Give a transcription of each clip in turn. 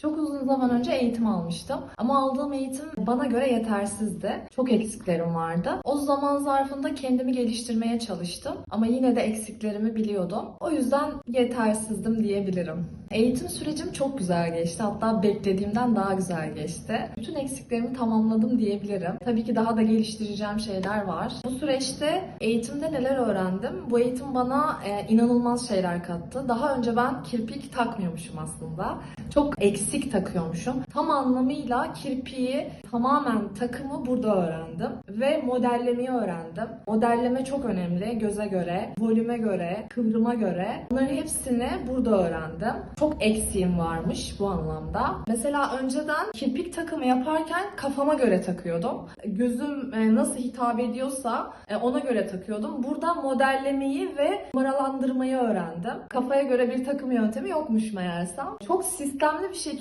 Çok uzun zaman önce eğitim almıştım. Ama aldığım eğitim bana göre yetersizdi. Çok eksiklerim vardı. O zaman zarfında kendimi geliştirmeye çalıştım. Ama yine de eksiklerimi biliyordum. O yüzden yetersizdim diyebilirim. Eğitim sürecim çok güzel geçti. Hatta beklediğimden daha güzel geçti. Bütün eksiklerimi tamamladım diyebilirim. Tabii ki daha da geliştireceğim şeyler var. Bu süreçte eğitimde neler öğrendim? Bu eğitim bana e, inanılmaz şeyler kattı. Daha önce ben kirpik takmıyormuşum aslında. Çok eksik takıyormuşum. Tam anlamıyla kirpiği tamamen takımı burada öğrendim. Ve modellemeyi öğrendim. Modelleme çok önemli. Göze göre, volüme göre, kıvrıma göre. Bunların hepsini burada öğrendim. Çok eksiğim varmış bu anlamda. Mesela önceden kirpik takımı yaparken kafama göre takıyordum. Gözüm e, nasıl hitap ediyorsa e, ona göre takıyordum. Burada modellemeyi ve numaralandırmayı öğrendim. Kafaya göre bir takım yöntemi yokmuş meğersem. Çok sistemli bir şekilde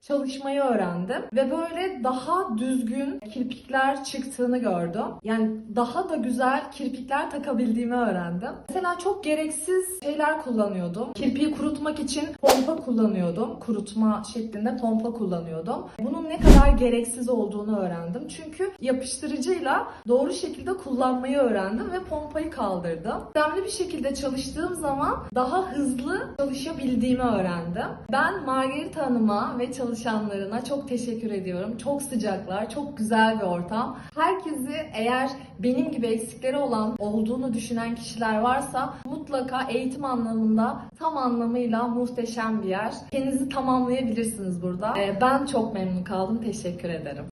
çalışmayı öğrendim. Ve böyle daha düzgün kirpikler çıktığını gördüm. Yani daha da güzel kirpikler takabildiğimi öğrendim. Mesela çok gereksiz şeyler kullanıyordum. Kirpiği kurutmak için pompa kullanıyordum. Kurutma şeklinde pompa kullanıyordum. Bunun ne kadar gereksiz olduğunu öğrendim. Çünkü yapıştırıcıyla doğru şekilde kullanmayı öğrendim ve pompayı kaldırdım. Sistemli bir şekilde çalıştığım zaman daha hızlı çalışabildiğimi öğrendim. Ben Margarita Hanım'a ve çalışanlarına çok teşekkür ediyorum. Çok sıcaklar, çok güzel bir ortam. Herkesi eğer benim gibi eksikleri olan olduğunu düşünen kişiler varsa mutlaka eğitim anlamında tam anlamıyla muhteşem bir yer. Kendinizi tamamlayabilirsiniz burada. Ee, Ben çok memnun kaldım. Teşekkür ederim.